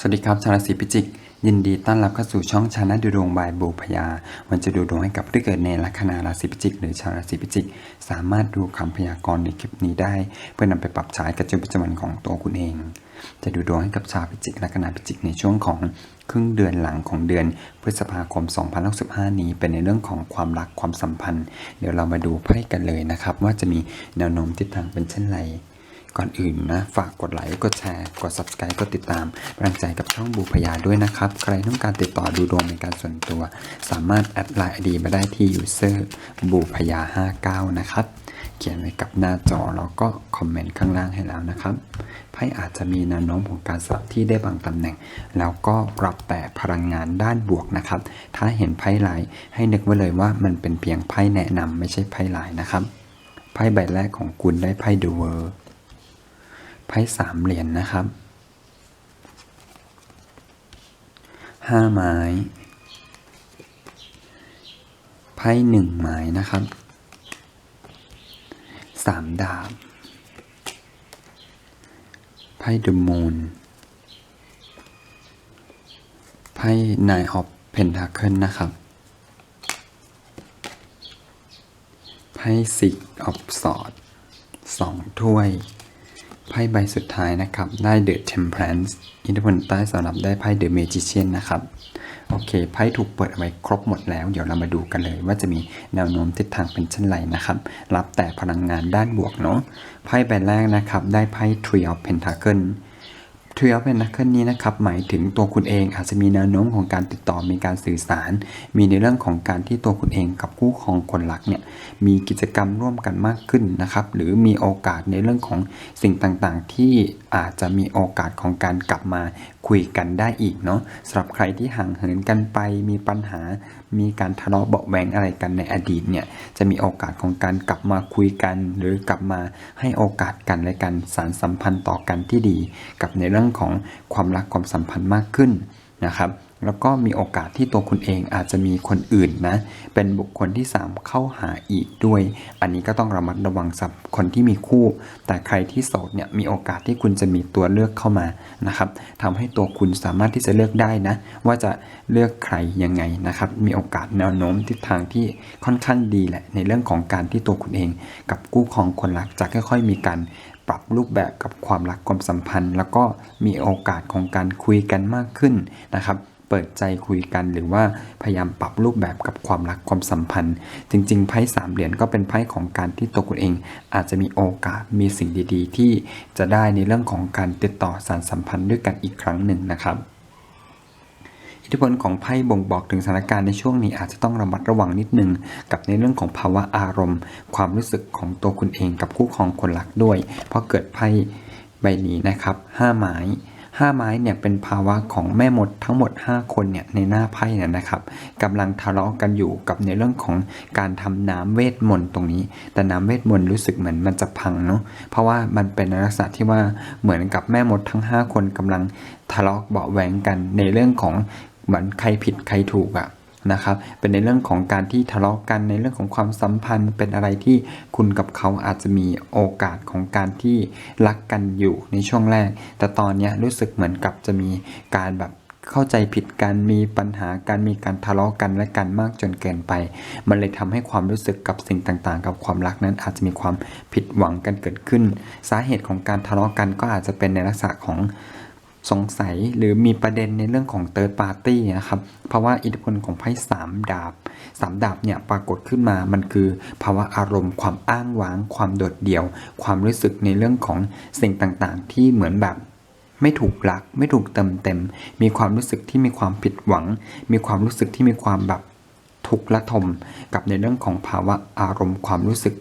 สวัสดีครับชาวราศีพิจิก ยินดีต้อนรับเข้าสู่ช่องชานะดูดวงบายบูพยา วันจะดูดวงให้กับผู้ที่เกิดในลัคนาราศีพิจิก หรือชาวราศีพิจิก สามารถดูคำพยากรณ์ในคลิปนี้ได้ เพื่อนำไปปรับใช้กับชีวิตประจำวันของตัวคุณเอง จะดูดวงให้กับชาวพิจิกลัคนาพิจิกในช่วงของครึ่งเดือนหลังของเดือนพฤษภาคม 2065 นี้เป็นในเรื่องของความรักความสัมพันธ์ เดี๋ยวเรามาดูไพ่กันเลยนะครับว่าจะมีแนวโน้มทิศทางเป็นเช่นไร ก่อนอื่นนะ ฝากกดไลค์ กดแชร์ กด subscribe กดติดตามกำลังใจกับช่องบูพยาด้วยนะครับ ใครต้องการติดต่อดูดวงในการส่วนตัว สามารถแอดไลน์ดีมาได้ที่ user บูพยา 59 นะครับ เขียนไว้กับหน้าจอแล้วก็คอมเมนต์ข้างล่างให้แล้วนะครับไพ่อาจจะมีแนวโน้มของการสลับที่ได้บางตำแหน่ง แล้วก็ปรับแต่พลังงานด้านบวกนะครับ ถ้าเห็นไพ่ลายให้นึกไว้เลยว่ามันเป็นเพียงไพ่แนะนำไม่ใช่ไพ่ลายนะครับไพ่ใบแรกของคุณได้ไพ่ดูเวอร์ ไพ่สามเหรียญนนะครับห้าไม้ไพ่หนึ่งไม้นะครับสามดาบไพ่ดูมูนไพ่นายออฟเพนทาเคิลนะครับไพ่สิกออฟสอดสองถ้วย ไพ่ใบสุดท้ายนะครับ ได้ The Temperance อินทธิพลใต้สำหรับได้ไพ่ The Magician นะครับ โอเค ไพ่ถูกเปิดไว้ครบหมดแล้ว เดี๋ยวเรามาดูกันเลยว่าจะมีแนวโน้มทิศทางเป็นเช่นไรนะครับ รับแต่พลังงานด้านบวกเนาะ ไพ่ใบแรกนะครับ ได้ไพ่ Three of Pentacles 12 Pentacle นนี้นะครับหมายถึงตัวคุณเองอาจจะมีแนวโน้มของการติดต่อมีการสื่อสาร มีในเรื่องของการที่ตัวคุณเองกับคู่ของคนรักเนี่ยมีกิจกรรมร่วมกันมากขึ้นนะครับหรือมีโอกาสในเรื่องของสิ่งต่างๆ ที่อาจจะมีโอกาสของการกลับมาคุยกันได้อีกเนาะสำหรับใครที่ห่างเหินกันไปมีปัญหามีการทะเลาะเบาะแวงอะไรกันในอดีตเนี่ยจะมีโอกาสของการกลับมาคุยกัน หรือกลับมาให้โอกาสกันและกันสารสัมพันธ์ต่อกันที่ดี กับในเรื่องของความรักความสัมพันธ์มากขึ้นนะครับ แล้วก็มีโอกาสที่ตัวคุณเองอาจจะมีคนอื่นนะ เป็นบุคคลที่ 3 เข้าหาอีกด้วย อันนี้ก็ต้องระมัดระวังสำหรับคนที่มีคู่ แต่ใครที่โสดเนี่ยมีโอกาสที่คุณจะมีตัวเลือกเข้ามานะครับทำให้ตัวคุณสามารถที่จะเลือกได้นะ ว่าจะเลือกใครยังไงนะครับ มีโอกาสแนวโน้มทิศทางที่ค่อนข้างดีแหละ ในเรื่องของการที่ตัวคุณเอง กับคู่ครองคนรักจะค่อยๆมีการปรับรูปแบบกับความรักความสัมพันธ์ แล้วก็มีโอกาสของการคุยกันมากขึ้นนะครับ เปิดใจคุยกัน หรือว่าพยายามปรับรูปแบบกับความรักความสัมพันธ์ จริง ๆ ไพ่สามเหรียญก็เป็นไพ่ของการที่ตัวคุณเอง อาจจะมีโอกาสมีสิ่งดี ๆ ที่จะได้ในเรื่องของการติดต่อสารสัมพันธ์ด้วยกันอีกครั้งหนึ่งนะครับอิทธิพลของไพ่บ่งบอกถึงสถานการณ์ในช่วงนี้อาจจะต้องระมัดระวังนิดนึง กับในเรื่องของภาวะอารมณ์ ความรู้สึกของตัวคุณเองกับคู่ครองคนรักด้วย เพราะเกิดไพ่ใบนี้นะครับห้าหม้ ห้าไม้เนี่ยเป็นภาวะของแม่มดทั้งหมด 5 คนเนี่ยในหน้าไพ่เนี่ยนะครับกำลังทะเลาะกันอยู่กับในเรื่องของการทำน้ำเวทมนต์ตรงนี้ แต่น้ำเวทมนต์รู้สึกเหมือนมันจะพังเนาะเพราะว่ามันเป็นลักษณะที่ว่าเหมือนกับแม่มดทั้ง 5 คนกำลังทะเลาะเบาแหวงกันในเรื่องของเหมือนใครผิดใครถูกอะ นะครับ เป็นในเรื่องของการที่ทะเลาะกันในเรื่องของความสัมพันธ์ เป็นอะไรที่คุณกับเขาอาจจะมีโอกาสของการที่รักกันอยู่ในช่วงแรก แต่ตอนนี้รู้สึกเหมือนกับจะมีการแบบเข้าใจผิดกันมีปัญหาการมีการทะเลาะกันและกันมากจนเกินไป มันเลยทำให้ความรู้สึกกับสิ่งต่างๆ กับความรักนั้นอาจจะมีความผิดหวังกันเกิดขึ้น สาเหตุของการทะเลาะกันก็อาจจะเป็นในลักษณะของ สงสัยหรือมีประเด็นในเรื่องของ Third Party นะครับ เพราะว่าอิทธิพลของไพ่สามดาบสามดาบเนี่ยปรากฏขึ้นมามันคือภาวะอารมณ์ความอ้างว้าง ความโดดเดี่ยว ความรู้สึกในเรื่องของสิ่งต่างๆ ที่เหมือนแบบไม่ถูกรัก ไม่ถูกเติมเต็ม มีความรู้สึกที่มีความผิดหวัง มีความรู้สึกที่มีความแบบทุกข์ระทมกับในเรื่องของภาวะอารมณ์ความรู้สึก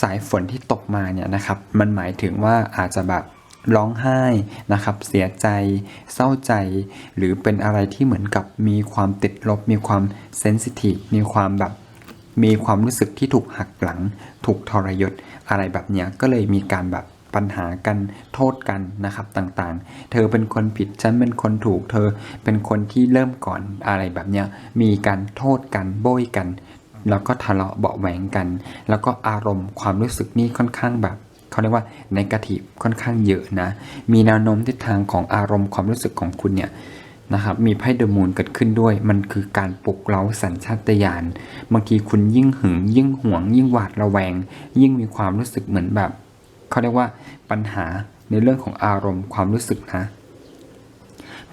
สายฝนที่ตกมาเนี่ยนะครับ มันหมายถึงว่าอาจจะแบบ ร้องไห้นะครับ เสียใจ เศร้าใจ หรือเป็นอะไรที่เหมือนกับมีความติดลบ มีความเซนซิทีฟ มีความแบบ มีความรู้สึกที่ถูกหักหลัง ถูกทรยศ อะไรแบบเนี้ย ก็เลยมีการแบบปัญหากัน โทษกันนะครับต่างๆ เธอเป็นคนผิด ฉันเป็นคนถูก เธอเป็นคนที่เริ่มก่อนอะไรแบบเนี้ย มีการโทษกัน โบยกัน แล้วก็ทะเลาะเบาแหวงกัน แล้วก็อารมณ์ความรู้สึกนี่ค่อนข้างแบบ เขาเรียกว่าในกาทีฟค่อนข้างเยอะนะ มีแนวโน้มทิศทางของอารมณ์ความรู้สึกของคุณเนี่ยนะครับมีไพ่เดอะมูนเกิดขึ้นด้วย มันคือการปลุกเร้าสัญชาตญาณบางทีคุณยิ่งหึง ยิ่งหวง ยิ่งหวาดระแวง ยิ่งมีความรู้สึกเหมือนแบบเขาเรียกว่าปัญหาในเรื่องของอารมณ์ความรู้สึกนะ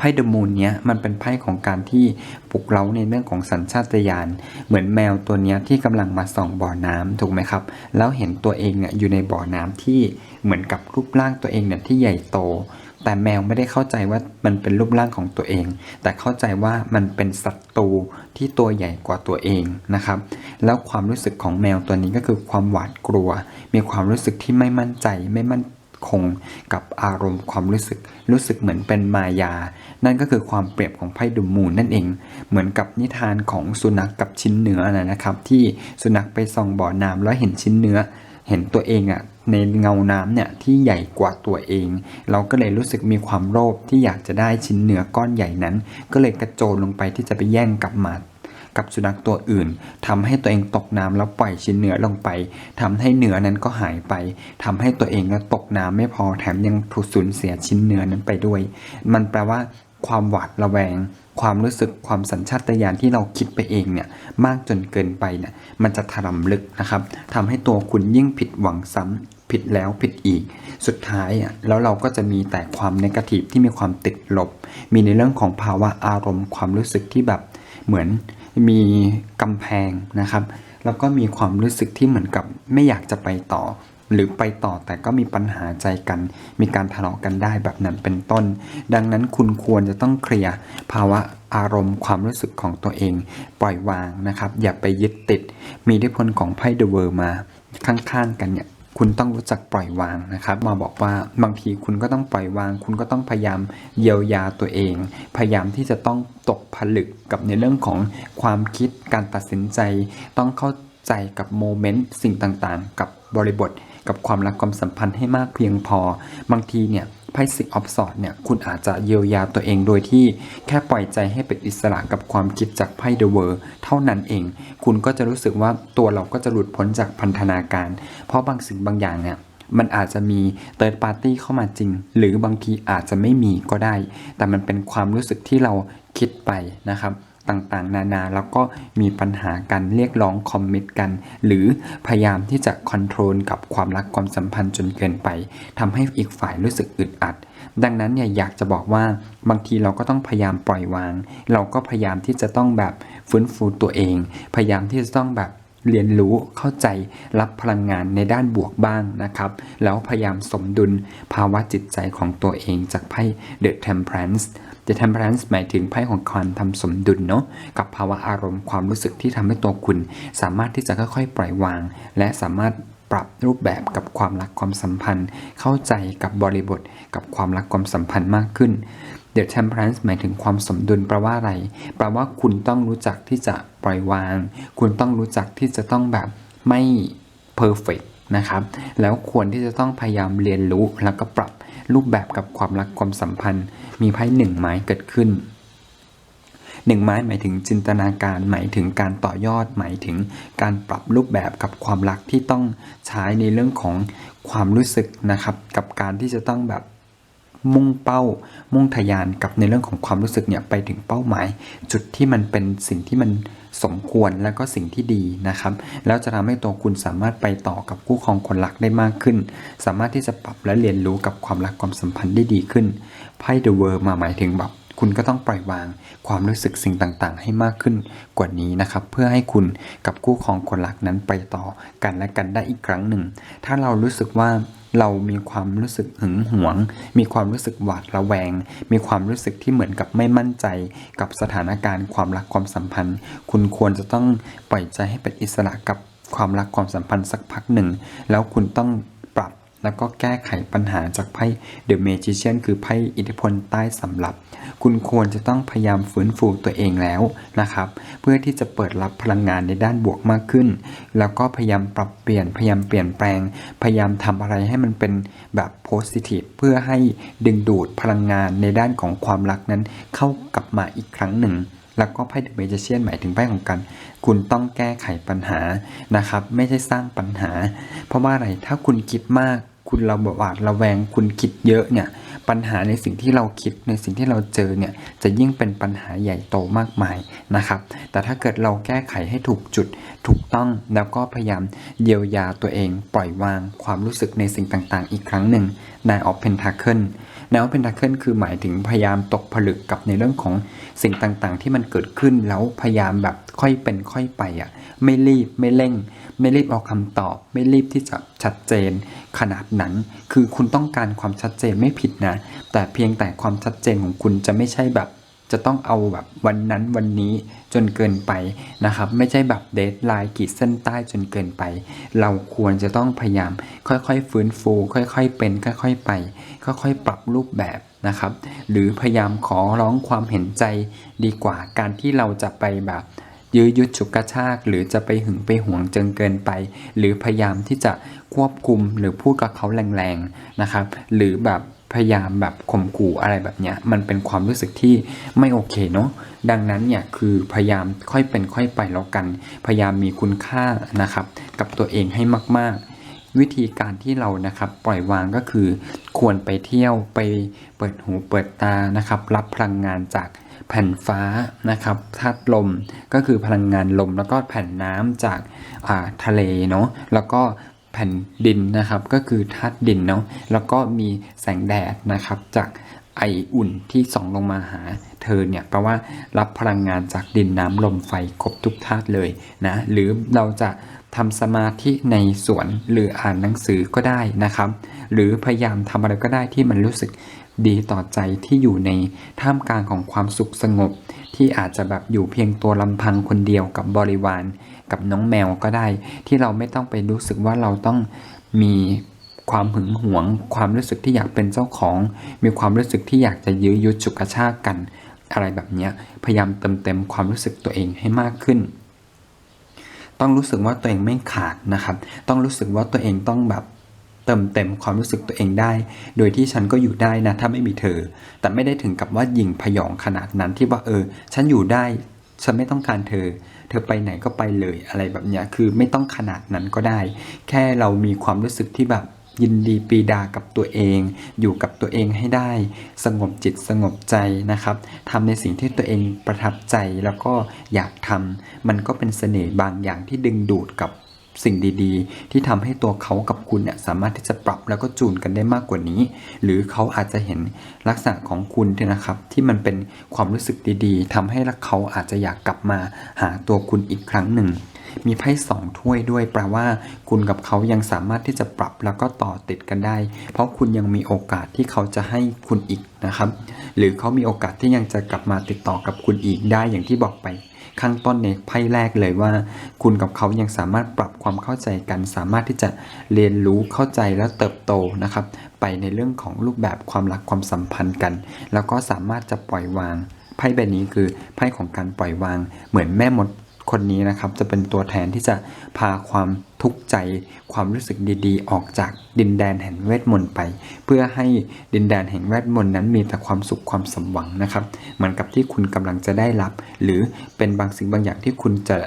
ไพ่เดอะมูนเนี้ยมันเป็นไพ่ของการที่ปลุกเร้าในเรื่องของสัญชาตญาณเหมือนแมวตัวเนี้ยที่กำลังมาส่องบ่อน้ำถูกไหมครับ แล้วเห็นตัวเองเนี่ยอยู่ในบ่อน้ำที่เหมือนกับรูปร่างตัวเองเนี่ยที่ใหญ่โต แต่แมวไม่ได้เข้าใจว่ามันเป็นรูปร่างของตัวเอง แต่เข้าใจว่ามันเป็นศัตรูที่ตัวใหญ่กว่าตัวเองนะครับ แล้วความรู้สึกของแมวตัวนี้ก็คือความหวาดกลัว มีความรู้สึกที่ไม่มั่นใจไม่มั่น คงกับอารมณ์ความรู้สึก รู้สึกเหมือนเป็นมายา นั่นก็คือความเปรียบของไพ่ดุมมูลนั่นเอง เหมือนกับนิทานของสุนัขกกับชิ้นเนื้อนะครับ ที่สุนัขไปส่องบ่อน้ำแล้วเห็นชิ้นเนื้อ เห็นตัวเองอะ่ะในเงาน้ำเนี่ยที่ใหญ่กว่าตัวเอง เราก็เลยรู้สึกมีความโลภที่อยากจะได้ชิ้นเนื้อก้อนใหญ่นั้น ก็เลยกระโจนลงไปที่จะไปแย่งกับมา กับสุนัขตัวอื่นทำให้ตัวเองตกน้ำแล้วปล่อยชิ้นเนื้อลงไปทำให้เนื้อนั้นก็หายไปทำให้ตัวเองก็ตกน้ำไม่พอแถมยังถูกสูญเสียชิ้นเนื้อนั้นไปด้วย มันแปลว่าความหวาดระแวง ความรู้สึกความสัญชาตญาณที่เราคิดไปเองเนี่ยมากจนเกินไปเนี่ยมันจะถล่มลึกนะครับทำให้ตัวคุณยิ่งผิดหวังซ้ำผิดแล้วผิดอีก สุดท้ายอะแล้วเราก็จะมีแต่ความนกาทีฟที่มีความติดลบ มีในเรื่องของภาวะอารมณ์ความรู้สึกที่แบบเหมือน มีกำแพงนะครับ แล้วก็มีความรู้สึกที่เหมือนกับไม่อยากจะไปต่อ หรือไปต่อแต่ก็มีปัญหาใจกัน มีการทะเลาะกันได้แบบนั้นเป็นต้น ดังนั้นคุณควรจะต้องเคลียร์ภาวะอารมณ์ความรู้สึกของตัวเอง ปล่อยวางนะครับ อย่าไปยึดติด มีทธิพลของไพ่เดอะเวิร์มาข้างๆกันเนี่ย คุณต้องรู้จักปล่อยวางนะครับ มาบอกว่าบางทีคุณก็ต้องปล่อยวาง คุณก็ต้องพยายามเยียวยาตัวเอง พยายามที่จะต้องตกผลึกกับในเรื่องของความคิดการตัดสินใจ ต้องเข้าใจกับโมเมนต์สิ่งต่างๆ กับบริบท กับความรักความสัมพันธ์ให้มากเพียงพอ บางทีเนี่ย ไพ่สิกออฟสอดเนี่ยคุณอาจจะเยียวยาตัวเองโดยที่แค่ปล่อยใจให้เป็นอิสระกับความคิดจากไพ่เดอะเวอร์เท่านั้นเอง คุณก็จะรู้สึกว่าตัวเราก็จะหลุดพ้นจากพันธนาการ เพราะบางสิ่งบางอย่างเนี่ยมันอาจจะมีเติร์ดปาร์ตี้เข้ามาจริง หรือบางทีอาจจะไม่มีก็ได้ แต่มันเป็นความรู้สึกที่เราคิดไปนะครับ ต่างๆ นานาแล้วก็มีปัญหากันเรียกร้องคอมมิตกัน หรือพยายามที่จะคอนโทรลกับความรักความสัมพันธ์จนเกินไปทำให้อีกฝ่ายรู้สึกอึดอัด ดังนั้นเนี่ยอยากจะบอกว่าบางทีเราก็ต้องพยายามปล่อยวาง เราก็พยายามที่จะต้องแบบฟื้นฟูตัวเอง พยายามที่จะต้องแบบเรียนรู้เข้าใจรับพลังงานในด้านบวกบ้างนะครับ แล้วพยายามสมดุลภาวะจิตใจของตัวเองจากไพ่ The Temperance The Temperance หมายถึงไพ่ของการทำสมดุลเนาะกับภาวะอารมณ์ความรู้สึกที่ทำให้ตัวคุณ สามารถที่จะค่อยๆ ปล่อยวาง และสามารถปรับรูปแบบกับความรักความสัมพันธ์ เข้าใจกับบริบทกับความรักความสัมพันธ์มากขึ้น The Temperance หมายถึงความสมดุลแปลว่าอะไร แปลว่าคุณต้องรู้จักที่จะปล่อยวาง คุณต้องรู้จักที่จะต้องแบบไม่ perfect นะครับ แล้วควรที่จะต้องพยายามเรียนรู้แล้วก็ปรับ รูปแบบกับความรักความสัมพันธ์ มีไพ่หนึ่งไม้เกิดขึ้นหนึ่งไม้หมายถึงจินตนาการหมายถึงการต่อยอดหมายถึงการปรับรูปแบบกับความรักที่ต้องใช้ในเรื่องของความรู้สึกนะครับ กับการที่จะต้องแบบ มุ่งเป้า มุ่งทะยานกับในเรื่องของความรู้สึกเนี่ยไปถึงเป้าหมาย จุดที่มันเป็นสิ่งที่มันสมควรแล้วก็สิ่งที่ดีนะครับ แล้วจะทำให้ตัวคุณสามารถไปต่อกับคู่ครองคนรักได้มากขึ้น สามารถที่จะปรับและเรียนรู้กับความรักความสัมพันธ์ได้ดีขึ้นไพ่ The World มาหมายถึงแบบคุณก็ต้องปล่อยวางความรู้สึกสิ่งต่างๆ ให้มากขึ้นกว่านี้นะครับ เพื่อให้คุณกับคู่ครองคนรักนั้นไปต่อกันและกันได้อีกครั้งหนึ่ง ถ้าเรารู้สึกว่า เรามีความรู้สึกหึงหวง มีความรู้สึกหวาดระแวง มีความรู้สึกที่เหมือนกับไม่มั่นใจ กับสถานการณ์ความรักความสัมพันธ์ คุณควรจะต้องปล่อยใจให้เป็นอิสระกับความรักความสัมพันธ์สักพักหนึ่ง แล้วคุณต้อง แล้วก็แก้ไขปัญหาจากไพ่ The Magician คือไพ่อิทธิพลใต้สำรับ คุณควรจะต้องพยายามฟื้นฟูตัวเองแล้วนะครับ เพื่อที่จะเปิดรับพลังงานในด้านบวกมากขึ้น แล้วก็พยายามปรับเปลี่ยนพยายามเปลี่ยนแปลง พยายามทำอะไรให้มันเป็นแบบโพสิทีฟเพื่อให้ดึงดูดพลังงานในด้านของความรักนั้น เข้ากลับมาอีกครั้งหนึ่งแล้วก็ไพ่เดอะเมจิเชียนหมายถึงไพ่ของการคุณต้องแก้ไขปัญหานะครับ ไม่ใช่สร้างปัญหา เพราะว่าอะไรถ้าคุณคิดมาก คุณเราแบบหวาดระแวงคุณคิดเยอะเนี่ยปัญหาในสิ่งที่เราคิดในสิ่งที่เราเจอเนี่ยจะยิ่งเป็นปัญหาใหญ่โตมากมายนะครับ แต่ถ้าเกิดเราแก้ไขให้ถูกจุดถูกต้องแล้วก็พยายามเยียวยาตัวเอง ปล่อยวางความรู้สึกในสิ่งต่างๆ อีกครั้งหนึ่งนายออฟเพนทาเคิลนายออฟเพนทาเคิลคือหมายถึงพยายามตกผลึกกับในเรื่องของสิ่งต่างๆ ที่มันเกิดขึ้นแล้วพยายามแบบค่อยเป็นค่อยไปอะไม่รีบไม่เร่ง ไม่รีบเอาคำตอบ ไม่รีบที่จะชัดเจน ขนาดนั้น คือคุณต้องการความชัดเจนไม่ผิดนะ แต่เพียงแต่ความชัดเจนของคุณจะไม่ใช่แบบจะต้องเอาแบบวันนั้นวันนี้จนเกินไปนะครับ ไม่ใช่แบบเดทไลน์ขีดเส้นใต้จนเกินไป เราควรจะต้องพยายามค่อยๆ ฟื้นฟู ค่อยๆ เป็น ค่อยๆ ไป ค่อยๆ ปรับรูปแบบนะครับ หรือพยายามขอร้องความเห็นใจดีกว่าการที่เราจะไปแบบ ยื้อยุดฉุกกระชาก หรือจะไปหึงไปหวงจนเกินไป หรือพยายามที่จะควบคุมหรือพูดกับเขาแรงๆนะครับ หรือแบบพยายามแบบข่มขู่อะไรแบบเนี้ยมันเป็นความรู้สึกที่ไม่โอเคเนาะดังนั้นเนี่ยคือพยายามค่อยเป็นค่อยไปแล้วกัน พยายามมีคุณค่านะครับ กับตัวเองให้มากๆวิธีการที่เรานะครับปล่อยวางก็คือ ควรไปเที่ยวไปเปิดหูเปิดตานะครับ รับพลังงานจาก แผ่นฟ้านะครับธาตุลมก็คือพลังงานลม แล้วก็แผ่นน้ำจากาทะเลเนาะแล้วก็แผ่นดินนะครับก็คือธาตุดินเนาะแล้วก็มีแสงแดดนะครับจากไออุ่นที่ส่องลงมาหาเธอเนี่ยแปลว่ารับพลังงานจากดินน้ำลมไฟครบทุกธาตุเลยนะหรือเราจะทำสมาธิในสวนหรืออ่านหนังสือก็ได้นะครับ หรือพยายามทำอะไรก็ได้ที่มันรู้สึก ดีต่อใจที่อยู่ในท่ามกลางของความสุขสงบ ที่อาจจะแบบอยู่เพียงตัวลำพังคนเดียวกับบริวารกับน้องแมวก็ได้ ที่เราไม่ต้องไปรู้สึกว่าเราต้องมีความหึงหวง ความรู้สึกที่อยากเป็นเจ้าของ มีความรู้สึกที่อยากจะยื้อยุดฉุกกระชากกัน อะไรแบบนี้พยายามเติมเต็มความรู้สึกตัวเองให้มากขึ้น ต้องรู้สึกว่าตัวเองไม่ขาดนะครับ ต้องรู้สึกว่าตัวเองต้องแบบ เติมเต็มความรู้สึกตัวเองได้ โดยที่ฉันก็อยู่ได้นะถ้าไม่มีเธอ แต่ไม่ได้ถึงกับว่ายิงพยองขนาดนั้นที่ว่าเออ ฉันอยู่ได้ ฉันไม่ต้องการเธอ เธอไปไหนก็ไปเลยอะไรแบบเนี้ยคือไม่ต้องขนาดนั้นก็ได้ แค่เรามีความรู้สึกที่แบบยินดีปีดากับตัวเอง อยู่กับตัวเองให้ได้ สงบจิตสงบใจนะครับทำในสิ่งที่ตัวเองประทับใจแล้วก็อยากทำมันก็เป็นเสน่ห์บางอย่างที่ดึงดูดกับ สิ่งดีๆ ที่ทำให้ตัวเขากับคุณเนี่ยสามารถที่จะปรับแล้วก็จูนกันได้มากกว่านี้ หรือเขาอาจจะเห็นลักษณะของคุณเนี่ยนะครับ ที่มันเป็นความรู้สึกดีๆทำให้เขาอาจจะอยากกลับมาหาตัวคุณอีกครั้งหนึ่ง มีไพ่สองถ้วยด้วยแปลว่า คุณกับเขายังสามารถที่จะปรับแล้วก็ต่อติดกันได้ เพราะคุณยังมีโอกาสที่เขาจะให้คุณอีกนะครับ หรือเขามีโอกาสที่ยังจะกลับมาติดต่อกับคุณอีกได้อย่างที่บอกไป ข้างต้นในไพ่แรกเลยว่า คุณกับเขายังสามารถปรับความเข้าใจกัน สามารถที่จะเรียนรู้เข้าใจและเติบโตนะครับ ไปในเรื่องของรูปแบบความรักความสัมพันธ์กัน แล้วก็สามารถจะปล่อยวางไพ่ใบนี้คือไพ่ของการปล่อยวางเหมือนแม่มด คนนี้นะครับจะเป็นตัวแทนที่จะพาความทุกข์ใจ ความรู้สึกดีๆ ออกจากดินแดนแห่งเวทมนต์ไป เพื่อให้ดินแดนแห่งเวทมนต์นั้นมีแต่ความสุขความสมหวังนะครับเหมือนกับที่คุณกำลังจะได้รับ หรือเป็นบางสิ่งบางอย่างที่คุณจะ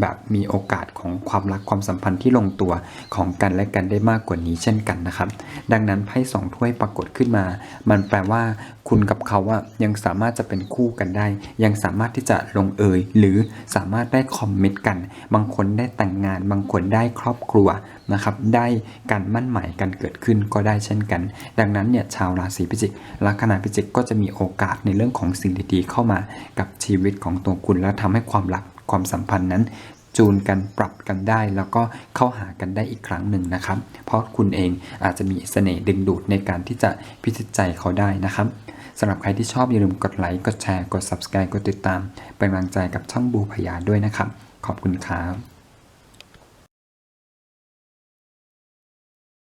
แบบมีโอกาสของความรักความสัมพันธ์ที่ลงตัวของกันและกันได้มากกว่านี้เช่นกันนะครับ ดังนั้นไพ่สองถ้วยปรากฏขึ้นมา มันแปลว่าคุณกับเขาอะยังสามารถจะเป็นคู่กันได้ ยังสามารถที่จะลงเอยหรือสามารถได้คอมมิตกัน บางคนได้แต่งงาน บางคนได้ครอบครัวนะครับได้การมั่นหมายกันเกิดขึ้นก็ได้เช่นกัน ดังนั้นเนี่ยชาวราศีพิจิกลัคนาพิจิกก็จะมีโอกาสในเรื่องของสิ่งดีๆเข้ามากับชีวิตของตัวคุณและทำให้ความรัก ความสัมพันธ์นั้น จูนกันปรับกันได้ แล้วก็เข้าหากันได้อีกครั้งหนึ่งนะครับ เพราะคุณเองอาจจะมีเสน่ห์ดึงดูดในการที่จะพิจิตใจเขาได้นะครับสำหรับใครที่ชอบอย่าลืมกดไลค์กดแชร์กด subscribe กดติดตาม เป็นกำลังใจกับช่องบูพยาด้วยนะครับ ขอบคุณครับ